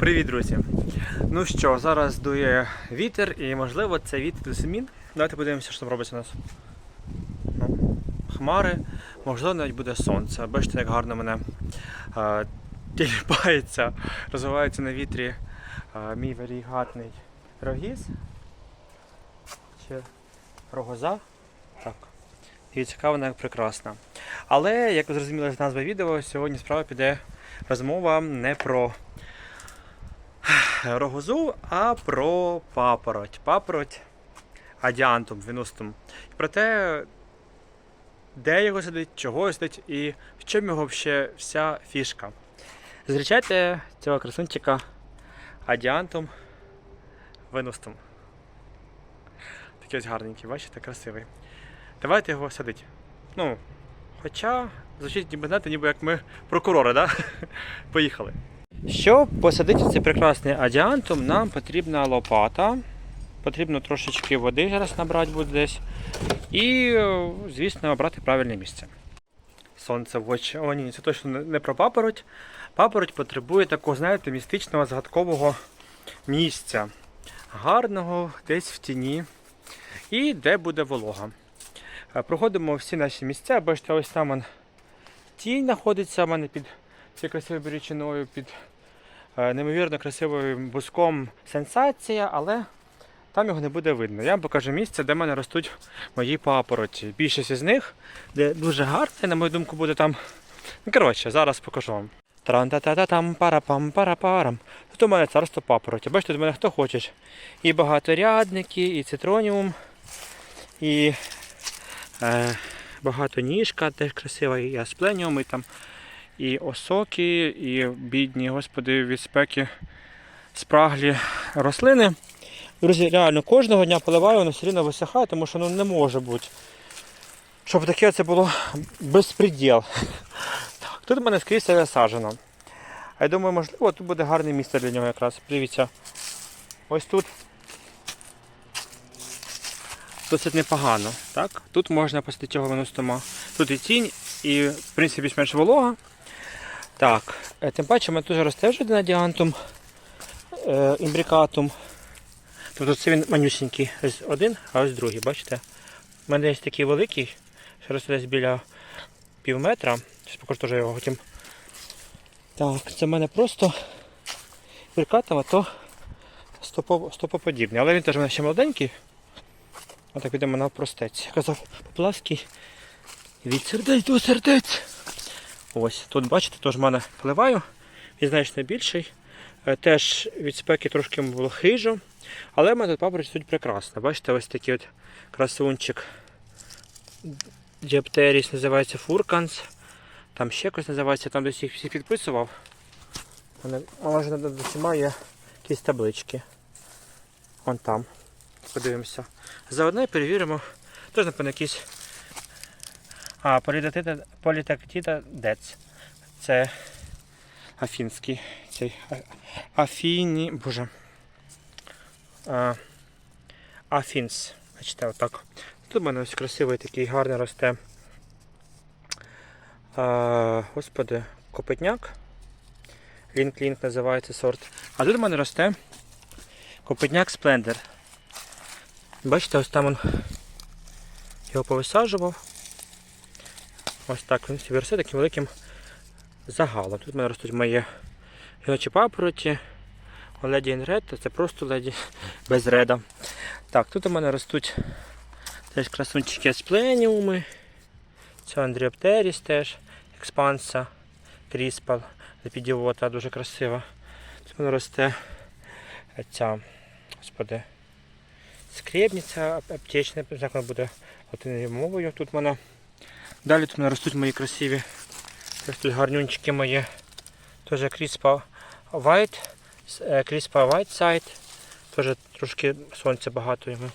Привіт, друзі! Ну що, зараз дує вітер і можливо це вітер до змін. Давайте подивимося, що там робиться у нас. Ну, хмари, можливо, навіть буде сонце. Бачите, як гарно мене е, тіліпається, розвивається на вітрі е, мій варігатний рогіз. Чи рогоза. Так. І цікаво, як прекрасна. Але, як ви зрозуміли з назви відео, сьогодні справа піде розмова не про рогозу, а про папороть. Папороть адіантум вінустум. Про те, де його сидить, чого сидить і в чому його ще вся фішка. Зустрічайте цього красунчика адіантум винустум. Такий ось гарненький, бачите, красивий. Давайте його садити. Ну, хоча звучить ніби знаєте, ніби як ми прокурори, да? Поїхали. Щоб посадити цей прекрасний адіантум, нам потрібна лопата. Потрібно трошечки води зараз набрати буде десь. І, е, звісно, обрати правильне місце. Сонце в очі. О, ні, це точно не- про папороть. Папороть потребує такого, знаєте, містичного загадкового місця. Гарного, десь в тіні. І де буде волога. Е, Проходимо всі наші місця. Бачите, ось там тінь знаходиться в мене під цією красивою беречиною, під неймовірно красивим буском сенсація, але там його не буде видно. Я вам покажу місце, де в мене ростуть мої папороті. Більшість із них, де дуже гарно, на мою думку, буде там. Ну, коротше, зараз покажу вам. Тран-та-та-та-там, парапам, парапарам. Тут у мене царство папороті. Бачите, тут у мене хто хоче. І багаторядники, і цитроніум, і е, багатоніжка теж красива, і аспленіум, і там і осоки, і бідні, господи, від спеки спраглі рослини. Друзі, реально кожного дня поливаю, воно все рівно висихає, тому що ну, не може бути. Щоб таке це було безпреділ. Так, тут в мене скрізь все засаджено. А я думаю, можливо, тут буде гарне місце для нього якраз. Дивіться. Ось тут досить непогано. Так? Тут можна посадити цього винустома. Тут і тінь, і в принципі більш-менш волога. Так, е, тим паче в мене тут росте вже один адіантум, е, імбрикатум. Тобто це він манюсінький. Ось один, а ось другий, бачите? У мене є такий великий, що росте десь біля пів метра. Зараз покажу теж його потім. Так, це в мене просто імбрикатум, а то стопо- стопоподібний. Але він теж у мене ще молоденький. Отак підемо на простець. Казав Поплавський. Від сердець до сердець. Ось, тут бачите, теж в мене поливаю. Він значно більший. Е, Теж від спеки трошки хижо. Але в мене тут папороть тут прекрасно. Бачите, ось такий от красунчик. Діаптеріс називається Фурканс. Там ще якось називається, там десь їх всіх підписував. Майже над усіма є якісь таблички. Вон там. Подивимося. Заодно і перевіримо. Теж, напевно, якісь. А, політактита дец. Це афінський. Цей Афіні. Боже. А, Афінс. Бачите, отак. Тут в мене ось красивий такий гарний росте. А, господи, копитняк. Лінк-лінк називається сорт. А тут в мене росте копитняк Сплендер. Бачите, ось там он його повисаджував. Ось так він собі росте таким великим загалом. Тут в мене ростуть мої гілочі папороті. Леді Red, це просто леді без реда. Так, тут у мене ростуть теж красунчики аспленіуми. Це Андріоптеріс теж, експанса, кріспал, лепідіота, дуже красива. Тут у мене росте ця, господи, скребниця аптечна, як вона буде латиною мовою. Тут в мене. Далі тут ростуть мої красиві. Тут гарнюнчики мої. Теж кріспа White. Кріспа White Side. Теж трошки сонця багато йому.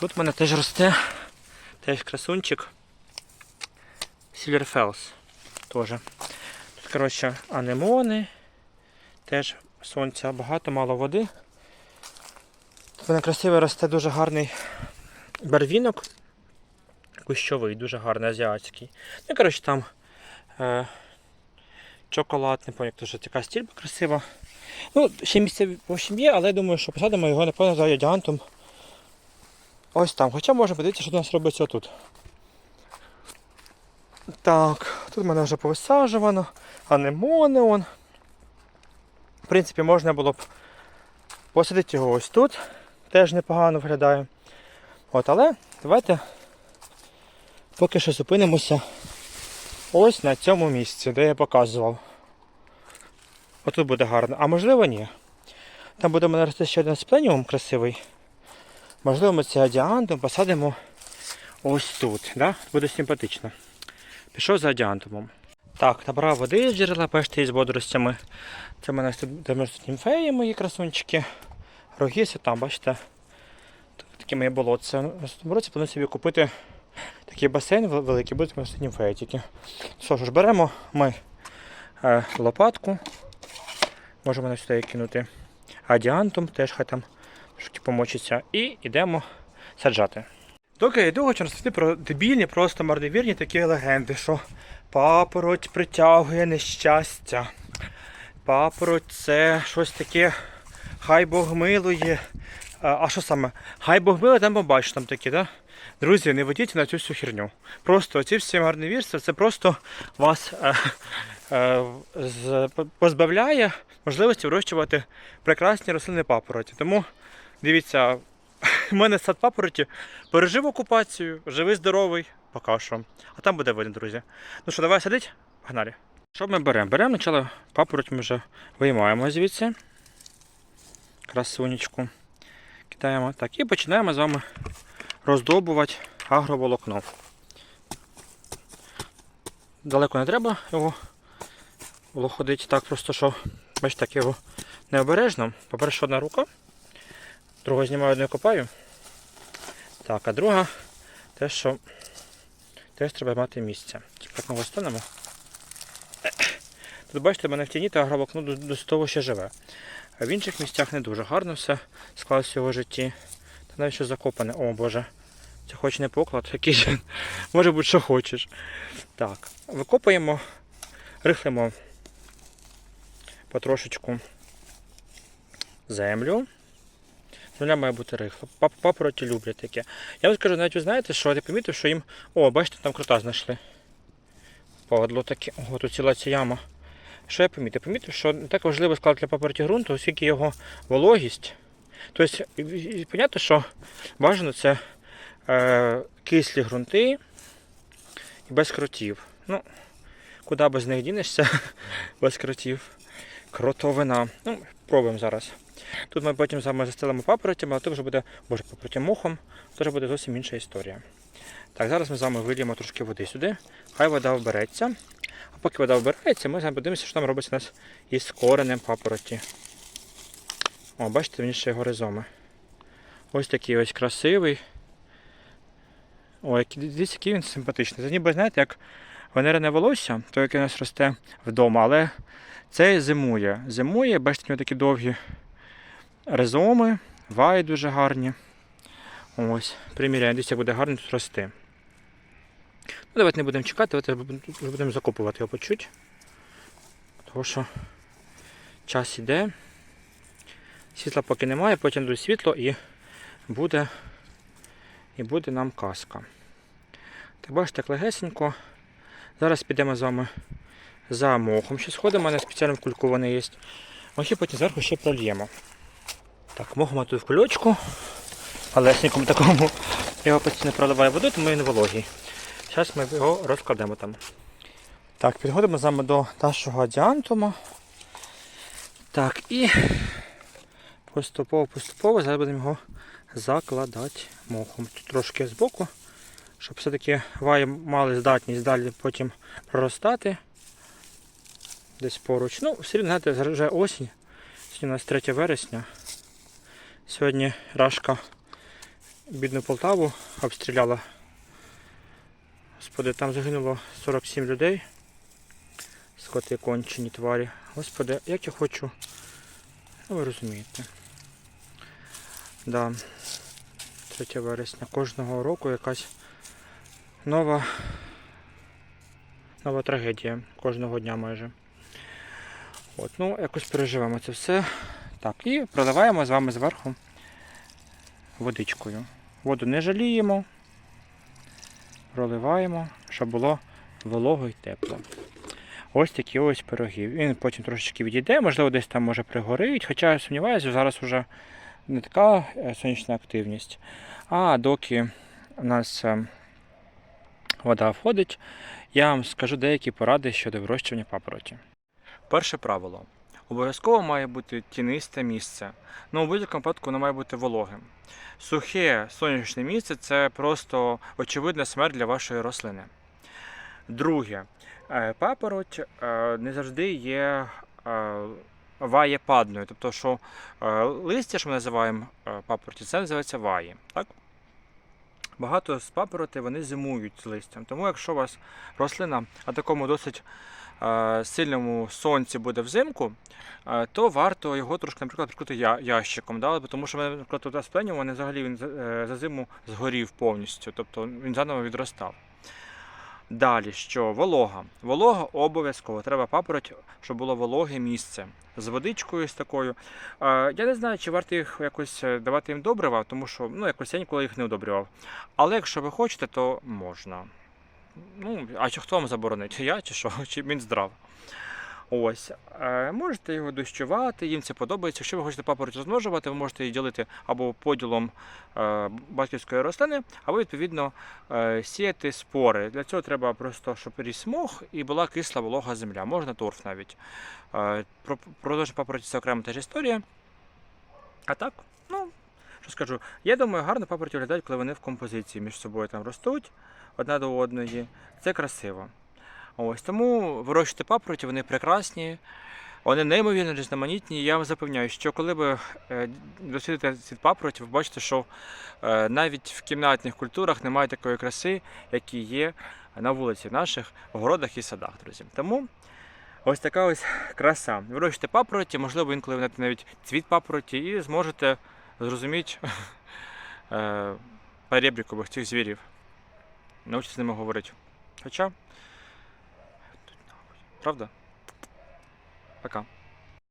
Тут в мене теж росте теж красунчик. Silverfels. Теж. Тут, коротше, анемони. Теж сонця багато, мало води. Тут в мене красиво росте дуже гарний барвінок. Кущовий, дуже гарний азіатський. Ну, коротше, там е, чоколад, не пам'ятаю, тут така стільба красива. Ну, ще місце в общем є, але я думаю, що посадимо його, напевно, за ядіантом. Ось там. Хоча можна подивитися, що у нас робиться тут. Так, тут в мене вже повисаджувано, анемони он. В принципі, можна було б посадити його ось тут. Теж непогано виглядає. От, але давайте поки що зупинимося ось на цьому місці, де я показував. Отут буде гарно. А можливо ні. Там буде мене рости ще один спленіум красивий. Можливо, ми цей адіантум посадимо ось тут. Да? Буде симпатично. Пішов за адіантумом. Так, набрав води з джерела, бачите, із водоростями. Це в мене тут німфеї мої красунчики. Рогіси там, бачите. Так- Такі мої болотці. В наступному році планую собі купити такий басейн великий, будуть німфеї тільки. Що ж, беремо ми е, лопатку. Можемо на сюди кинути адіантум, теж хай там помочиться. І йдемо саджати. Доки я йду, хочу розповісти про дебільні, просто мордовірні такі легенди, що папороть притягує нещастя. Папороть це щось таке, хай Бог милує. А що саме? Хай Бог милує, там побачиш там такі, да? Друзі, не ведіть на цю всю херню. Просто ці всі марновірства, це просто вас е, е, з, позбавляє можливості вирощувати прекрасні рослини папороті. Тому дивіться, у мене сад папороті пережив окупацію, живий, здоровий, поки що. А там буде видно, друзі. Ну що, давай садить? Погнали. Що ми беремо? Беремо спочатку папороть ми вже виймаємо звідси. Красунечку. Кидаємо так. І починаємо з вами роздобувати агроволокно. Далеко не треба його було ходити так, просто що, бачите, так його необережно. По-перше, одна рука, другу знімаю, одну копаю. Так, а друга те, що теж треба мати місце. Так ми станемо. Тут бачите, в мене в тіні та агроволокно до того ще живе. А в інших місцях не дуже гарно все склалося в його житті. Та навіть що закопане. О Боже. Це хоч не поклад, якийсь. Може бути, що хочеш. Так, викопаємо, рихлимо потрошечку землю. Земля має бути рихла. Папороті люблять таке. Я вам скажу, навіть ви знаєте, що я помітив, що їм. О, бачите, там крута знайшли. Поводло таке. Ого, тут ціла ця яма. Що я помітив? Помітив, що не так важливо склад для папороті ґрунту, оскільки його вологість. Тобто, понятно, що бажано це е, кислі ґрунти і без кротів. Ну, куди без них дінешся, без кротів. Кротовина. Ну, пробуємо зараз. Тут ми потім з вами застелимо папоротями, а то вже буде, боже, папоротям мохом, то буде зовсім інша історія. Так, зараз ми з вами виліємо трошки води сюди, хай вода вбереться. А поки вода вбирається, ми з вами подивимося, що там робиться у нас із коренем папороті. О, бачите, він ще його ризоми. Ось такий ось красивий. Ой, який- дивіться, який він симпатичний. Це ніби, знаєте, як венерене волосся, то яке у нас росте вдома, але цей зимує. Зимує, бачите, у нього такі довгі ризоми, ваї дуже гарні. Ось, приміряємо, дивіться, буде гарно тут рости. Ну, давайте не будемо чекати, давайте будемо закопувати його по чуть. Тому що час іде. Світла поки немає, потім буде світло і буде, і буде нам казка. Так бачите, легесенько. Зараз підемо з вами за мохом. Ще сходимо, у мене спеціально вкулькований є. Мохи потім зверху ще прольємо. Так, мох ми тут в кульочку. Малесенькому такому. Його постійно проливає воду, тому він вологий. Зараз ми його розкладемо там. Так, підходимо з вами до нашого адіантума. Так, і поступово-поступово зараз будемо його закладати мохом. Тут трошки збоку, щоб все-таки ваї мали здатність далі потім проростати. Десь поруч. Ну, все рівно, знаєте, вже осінь. Сьогодні у нас 3 вересня. Сьогодні Рашка бідну Полтаву обстріляла. Господи, там загинуло 47 людей. Скоти кончені тварі. Господи, як я хочу. Ну, ви розумієте. Да. 3 вересня. Кожного року якась нова, нова трагедія. Кожного дня майже. От, ну, якось переживемо це все. Так, і проливаємо з вами зверху водичкою. Воду не жаліємо, проливаємо, щоб було волого і тепло. Ось такі ось пироги. Він потім трошечки відійде, можливо, десь там може пригорить, хоча я сумніваюся, зараз вже не така е, сонячна активність. А доки у нас е, вода входить, я вам скажу деякі поради щодо вирощування папороті. Перше правило. Обов'язково має бути тінисте місце. Ну, у будь-якому випадку воно має бути вологим. Сухе сонячне місце це просто очевидна смерть для вашої рослини. Друге, е, папороть не завжди є е, ваєпадною. Тобто, що е, листя, що ми називаємо е, папороті, це називається ваї. Так? Багато з папороти вони зимують з листям. Тому якщо у вас рослина на такому досить е, сильному сонці буде взимку, то варто його трошки, наприклад, прикрити я- ящиком. Да? Тому що, наприклад, тут асплені, вони взагалі він за зиму згорів повністю, тобто він заново відростав. Далі, що волога. Волога обов'язково. Треба папороть, щоб було вологе місце. З водичкою з такою. Я не знаю, чи варто їх якось е, давати їм добрива, тому що ну, якось я ніколи їх не одобрював. Але якщо ви хочете, то можна. Ну, а чи хто вам заборонить? Я чи що? Чи Мінздрав? Ось. Е, Можете його дощувати, їм це подобається. Якщо ви хочете папороть розмножувати, ви можете її ділити або поділом е, батьківської рослини, або відповідно е, сіяти спори. Для цього треба просто, щоб ріс мох і була кисла волога земля. Можна торф навіть. Про продовження папороті це окрема теж історія. А так, ну, що скажу, я думаю, гарно папороті виглядають, коли вони в композиції між собою там ростуть одна до одної. Це красиво. Ось тому вирощувати папороті, вони прекрасні, вони неймовірно різноманітні. Я вам запевняю, що коли ви е, дослідите ці папороті, ви бачите, що е, навіть в кімнатних культурах немає такої краси, які є на вулиці в наших городах і садах, друзі. Тому ось така ось краса. Вирощуйте папороті, можливо, інколи ви навіть цвіт папороті і зможете зрозуміти е, перебрікових цих звірів. Навчитися з ними говорити. Хоча. Правда? Пока.